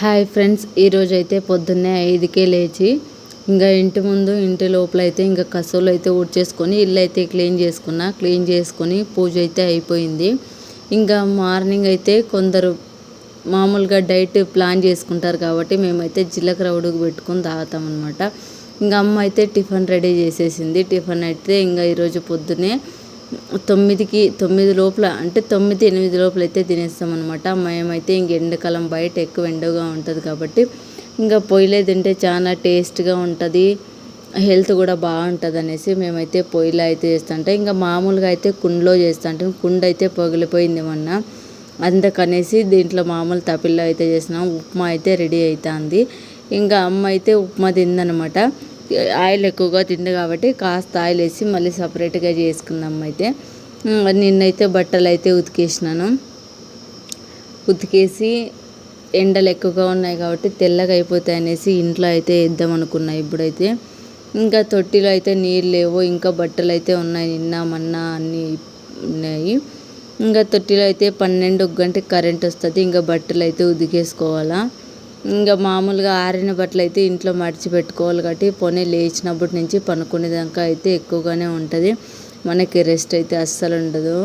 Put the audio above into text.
Hi friends ఈరోజు అయితే పొద్దున్నే ఐదుకే లేచి ఇంకా ఇంటి ముందు ఇంటి లోపల అయితే ఇంకా కసువులు అయితే ఊడ్చేసుకొని ఇల్లు అయితే క్లీన్ చేసుకున్నా క్లీన్ చేసుకొని పూజ అయితే అయిపోయింది. ఇంకా మార్నింగ్ అయితే కొందరు మామూలుగా డైట్ ప్లాన్ చేసుకుంటారు కాబట్టి మేమైతే జీలకర్ర ఉడుకు పెట్టుకొని తాగుతాం అనమాట ఇంకా అమ్మ అయితే టిఫిన్ రెడీ చేసేసింది. టిఫిన్ అయితే ఇంకా ఈరోజు పొద్దునే తొమ్మిదికి తొమ్మిది లోపల అంటే తొమ్మిది ఎనిమిది లోపల అయితే తినేస్తాం అనమాట మేమైతే ఇంక ఎండాకాలం బయట ఎక్కువ ఎండగా ఉంటుంది కాబట్టి ఇంకా పొయ్యిలో తింటే చాలా టేస్ట్గా ఉంటుంది హెల్త్ కూడా బాగుంటుంది అనేసి మేమైతే పొయ్యిలో అయితే చేస్తుంటే ఇంకా మామూలుగా అయితే కుండలో చేస్తుంటే కుండ అయితే పగిలిపోయింది మొన్న. అందుకనేసి దీంట్లో మామూలు తపిల్లో అయితే చేసినాం ఉప్మా అయితే రెడీ అవుతుంది ఇంకా అమ్మ అయితే ఉప్మా తిందనమాట. ఆయిల్ ఎక్కువగా తింది కాబట్టి కాస్త ఆయిల్ వేసి మళ్ళీ సపరేట్గా చేసుకుందాం అయితే. నిన్నైతే బట్టలు అయితే ఉతికేసినాను. ఉతికేసి ఎండలు ఎక్కువగా ఉన్నాయి కాబట్టి తెల్లగా అయిపోతాయి అనేసి ఇంట్లో అయితే వేద్దాం అనుకున్నా ఇప్పుడైతే. ఇంకా తొట్టిలో అయితే నీళ్ళు లేవు ఇంకా బట్టలు అయితే ఉన్నాయి నిన్న మొన్న అన్నీ ఉన్నాయి. ఇంకా తొట్టిలో అయితే పన్నెండు ఒక గంటకి కరెంట్ వస్తుంది ఇంకా బట్టలు అయితే ఉతికేసుకోవాలా. ఇంకా మామూలుగా ఆరిన బట్టలు అయితే ఇంట్లో మడిచి పెట్టుకోవాలి కాబట్టి పొనే లేచినప్పటి నుంచి పనుకునేదాకా అయితే ఎక్కువగానే ఉంటుంది. మనకి రెస్ట్ అయితే అస్సలు ఉండదు.